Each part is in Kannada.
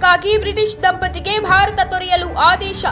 ಕಾರ್ಯಕ್ಕಾಗಿ ಬ್ರಿಟಿಷ್ ದಂಪತಿಗೆ ಭಾರತ ತೊರೆಯಲು ಆದೇಶ.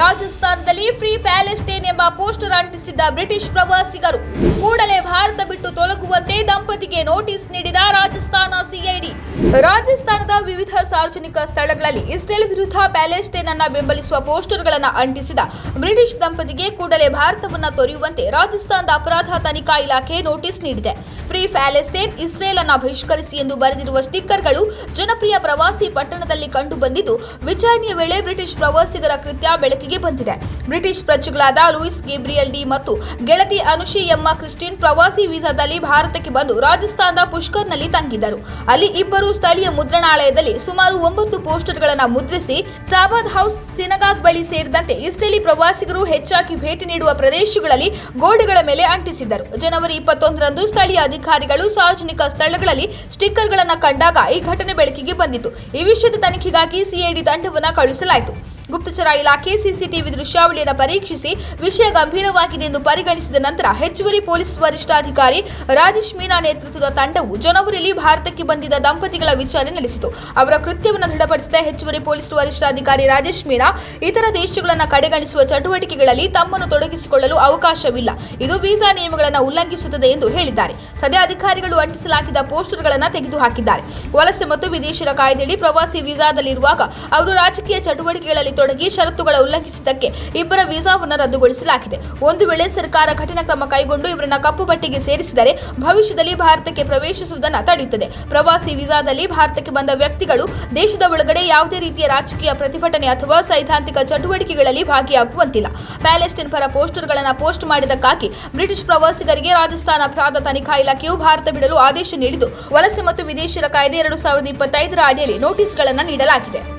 ರಾಜಸ್ಥಾನದಲ್ಲಿ ಫ್ರೀ ಪ್ಯಾಲೆಸ್ಟೈನ್ ಎಂಬ ಪೋಸ್ಟರ್ ಅಂಟಿಸಿದ್ದ ಬ್ರಿಟಿಷ್ ಪ್ರವಾಸಿಗರು ಕೂಡಲೇ ಭಾರತ ಬಿಟ್ಟು ತೊಲಗುವಂತೆ ದಂಪತಿಗೆ ನೋಟಿಸ್ ನೀಡಿದ ರಾಜಸ್ಥಾನ ಸಿಐಡಿ. ರಾಜಸ್ಥಾನದ ವಿವಿಧ ಸಾರ್ವಜನಿಕ ಸ್ಥಳಗಳಲ್ಲಿ ಇಸ್ರೇಲ್ ವಿರುದ್ಧ ಪ್ಯಾಲೆಸ್ಟೈನ್ ಅನ್ನ ಬೆಂಬಲಿಸುವ ಪೋಸ್ಟರ್ಗಳನ್ನು ಅಂಟಿಸಿದ ಬ್ರಿಟಿಷ್ ದಂಪತಿಗೆ ಕೂಡಲೇ ಭಾರತವನ್ನ ತೊರೆಯುವಂತೆ ರಾಜಸ್ಥಾನದ ಅಪರಾಧ ತನಿಖಾ ಇಲಾಖೆ ನೋಟಿಸ್ ನೀಡಿದೆ. ಫ್ರೀ ಪ್ಯಾಲೆಸ್ಟೈನ್ ಇಸ್ರೇಲ್ ಅನ್ನ ಬಹಿಷ್ಕರಿಸಿ ಎಂದು ಬರೆದಿರುವ ಸ್ಟಿಕ್ಕರ್ಗಳು ಜನಪ್ರಿಯ ಪ್ರವಾಸಿ ಪಟ್ಟಣದಲ್ಲಿ ಕಂಡುಬಂದಿದ್ದು, ವಿಚಾರಣೆಯ ವೇಳೆ ಬ್ರಿಟಿಷ್ ಪ್ರವಾಸಿಗರ ಕೃತ್ಯ ಬೆಳಕಿಗೆ ಬಂದಿದೆ. ಬ್ರಿಟಿಷ್ ಪ್ರಜೆಗಳಾದ ಲೂಯಿಸ್ ಗೇಬ್ರಿಯಲ್ ಡಿ ಮತ್ತು ಗೆಳತಿ ಅನುಷಿ ಎಮ್ಮ ಕ್ರಿಸ್ಟಿನ್ ಪ್ರವಾಸಿ ವೀಸಾದಲ್ಲಿ ಭಾರತಕ್ಕೆ ಬಂದು ರಾಜಸ್ಥಾನದ ಪುಷ್ಕರ್ನಲ್ಲಿ ತಂಗಿದ್ದರು. ಅಲ್ಲಿ ಇಬ್ಬರು ಸ್ಥಳೀಯ ಮುದ್ರಣಾಲಯದಲ್ಲಿ ಸುಮಾರು ಒಂಬತ್ತು ಪೋಸ್ಟರ್ಗಳನ್ನು ಮುದ್ರಿಸಿ ಚಾಬಾದ್ ಹೌಸ್ ಸಿನಗಾಗ್ ಬಳಿ ಸೇರಿದಂತೆ ಇಸ್ರೇಲಿ ಪ್ರವಾಸಿಗರು ಹೆಚ್ಚಾಗಿ ಭೇಟಿ ನೀಡುವ ಪ್ರದೇಶಗಳಲ್ಲಿ ಗೋಡೆಗಳ ಮೇಲೆ ಅಂಟಿಸಿದ್ದರು. ಜನವರಿ ಇಪ್ಪತ್ತೊಂದರಂದು ಸ್ಥಳೀಯ ಅಧಿಕಾರಿಗಳು ಸಾರ್ವಜನಿಕ ಸ್ಥಳಗಳಲ್ಲಿ ಸ್ಟಿಕ್ಕರ್ಗಳನ್ನು ಕಂಡಾಗ ಈ ಘಟನೆ ಬೆಳಕಿಗೆ ಬಂದಿತು ಈ ವಿಷಯದ ತನಿಖೆಗಾಗಿ ಸಿಐಡಿ ತಂಡವನ್ನು ಕಳುಹಿಸಲಾಯಿತು. ಗುಪ್ತಚರ ಇಲಾಖೆ ಸಿಸಿಟಿವಿ ದೃಶ್ಯಾವಳಿಯನ್ನು ಪರೀಕ್ಷಿಸಿ ವಿಷಯ ಗಂಭೀರವಾಗಿದೆ ಎಂದು ಪರಿಗಣಿಸಿದ ನಂತರ ಹೆಚ್ಚುವರಿ ಪೊಲೀಸ್ ವರಿಷ್ಠಾಧಿಕಾರಿ ರಾಜೇಶ್ ಮೀನಾ ನೇತೃತ್ವದ ತಂಡವು ಜನವರಿಯಲ್ಲಿ ಭಾರತಕ್ಕೆ ಬಂದಿದ್ದ ದಂಪತಿಗಳ ವಿಚಾರಣೆ ನಡೆಸಿತು. ಅವರ ಕೃತ್ಯವನ್ನು ದೃಢಪಡಿಸಿದ ಹೆಚ್ಚುವರಿ ಪೊಲೀಸ್ ವರಿಷ್ಠಾಧಿಕಾರಿ ರಾಜೇಶ್ ಮೀನಾ ಇತರ ದೇಶಗಳನ್ನು ಕಡೆಗಣಿಸುವ ಚಟುವಟಿಕೆಗಳಲ್ಲಿ ತಮ್ಮನ್ನು ತೊಡಗಿಸಿಕೊಳ್ಳಲು ಅವಕಾಶವಿಲ್ಲ. ಇದು ವೀಸಾ ನಿಯಮಗಳನ್ನು ಉಲ್ಲಂಘಿಸುತ್ತದೆ ಎಂದು ಹೇಳಿದ್ದಾರೆ. ಸದ್ಯ ಅಧಿಕಾರಿಗಳು ಅಂಟಿಸಲಾಗಿದ್ದ ಪೋಸ್ಟರ್ಗಳನ್ನು ತೆಗೆದುಹಾಕಿದ್ದಾರೆ. ವಲಸೆ ಮತ್ತು ವಿದೇಶಿಯರ ಕಾಯ್ದೆಯಡಿ ಪ್ರವಾಸಿ ವೀಸಾದಲ್ಲಿರುವಾಗ ಅವರು ರಾಜಕೀಯ ಚಟುವಟಿಕೆಗಳಲ್ಲಿ ತೊಡಗಿ ಷರತ್ತುಗಳ ಉಲ್ಲಂಘಿಸಿದ್ದಕ್ಕೆ ಇಬ್ಬರ ವೀಸಾವನ್ನು ರದ್ದುಗೊಳಿಸಲಾಗಿದೆ. ಒಂದು ವೇಳೆ ಸರ್ಕಾರ ಕಠಿಣ ಕ್ರಮ ಕೈಗೊಂಡು ಇವರನ್ನ ಕಪ್ಪು ಪಟ್ಟಿಗೆ ಸೇರಿಸಿದರೆ ಭವಿಷ್ಯದಲ್ಲಿ ಭಾರತಕ್ಕೆ ಪ್ರವೇಶಿಸುವುದನ್ನು ತಡೆಯುತ್ತದೆ. ಪ್ರವಾಸಿ ವೀಸಾದಲ್ಲಿ ಭಾರತಕ್ಕೆ ಬಂದ ವ್ಯಕ್ತಿಗಳು ದೇಶದ ಒಳಗಡೆ ಯಾವುದೇ ರೀತಿಯ ರಾಜಕೀಯ ಪ್ರತಿಭಟನೆ ಅಥವಾ ಸೈದ್ಧಾಂತಿಕ ಚಟುವಟಿಕೆಗಳಲ್ಲಿ ಭಾಗಿಯಾಗುವಂತಿಲ್ಲ. ಪ್ಯಾಲೆಸ್ಟೈನ್ ಪರ ಪೋಸ್ಟರ್ಗಳನ್ನು ಪೋಸ್ಟ್ ಮಾಡಿದ್ದಕ್ಕಾಗಿ ಬ್ರಿಟಿಷ್ ಪ್ರವಾಸಿಗರಿಗೆ ರಾಜಸ್ಥಾನ ಅಪರಾಧ ತನಿಖಾ ಇಲಾಖೆಯು ಭಾರತ ಬಿಡಲು ಆದೇಶ ನೀಡಿದ್ದು. ವಲಸೆ ಮತ್ತು ವಿದೇಶಿಯರ ಕಾಯ್ದೆ ಎರಡು ಸಾವಿರದ ಇಪ್ಪತ್ತೈದರ ಅಡಿಯಲ್ಲಿ ನೋಟಿಸ್ಗಳನ್ನು ನೀಡಲಾಗಿದೆ.